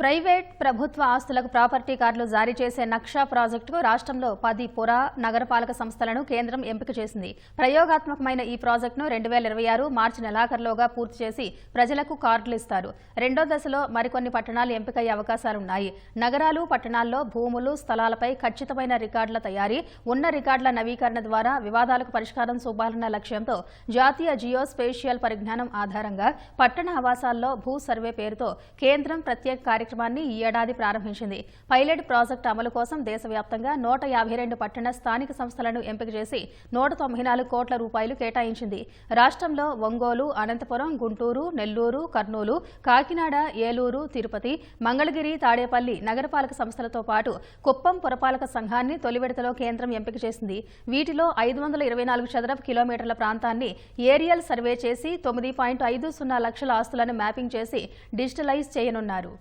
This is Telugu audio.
ప్రైవేట్ ప్రభుత్వ ఆస్తులకు ప్రాపర్టీ కార్డులు జారీ చేసే నక్షా ప్రాజెక్టుకు రాష్ట్రంలో పది పుర నగరపాలక సంస్థలను కేంద్రం ఎంపిక చేసింది. ప్రయోగాత్మకమైన ఈ ప్రాజెక్టును రెండు వేల ఇరవై ఆరు మార్చి నెలాఖరులోగా పూర్తి చేసి ప్రజలకు కార్డులు ఇస్తారు. రెండో దశలో మరికొన్ని పట్టణాలు ఎంపికయ్యే అవకాశాలున్నాయి. నగరాలు పట్టణాల్లో భూములు స్థలాలపై ఖచ్చితమైన రికార్డుల తయారీ ఉన్న రికార్డుల నవీకరణ ద్వారా వివాదాలకు పరిష్కారం చూపాలన్న లక్ష్యంతో జాతీయ జియో స్పేషియల్ పరిజ్ఞానం ఆధారంగా పట్టణ ఆవాసాల్లో భూ సర్వే పేరుతో కేంద్రం ప్రత్యేక కార్యక్రమాన్ని ఈ ఏడాది ప్రారంభించింది. పైలట్ ప్రాజెక్టు అమలు కోసం దేశవ్యాప్తంగా నూట యాభై రెండు పట్టణ స్థానిక సంస్థలను ఎంపిక చేసి నూట తొంభై నాలుగు కోట్ల రూపాయలు కేటాయించింది. రాష్ట్రంలో ఒంగోలు అనంతపురం గుంటూరు నెల్లూరు కర్నూలు కాకినాడ ఏలూరు తిరుపతి మంగళగిరి తాడేపల్లి నగరపాలక సంస్థలతో పాటు కుప్పం పురపాలక సంఘాన్ని తొలి విడతలో కేంద్రం ఎంపిక చేసింది. వీటిలో ఐదు వందల ఇరవై నాలుగు చదరపు కిలోమీటర్ల ప్రాంతాన్ని ఏరియల్ సర్వే చేసి తొమ్మిది పాయింట్ ఐదు సున్నా లక్షల ఆస్తులను మ్యాపింగ్ చేసి డిజిటలైజ్ చేయనున్నారు.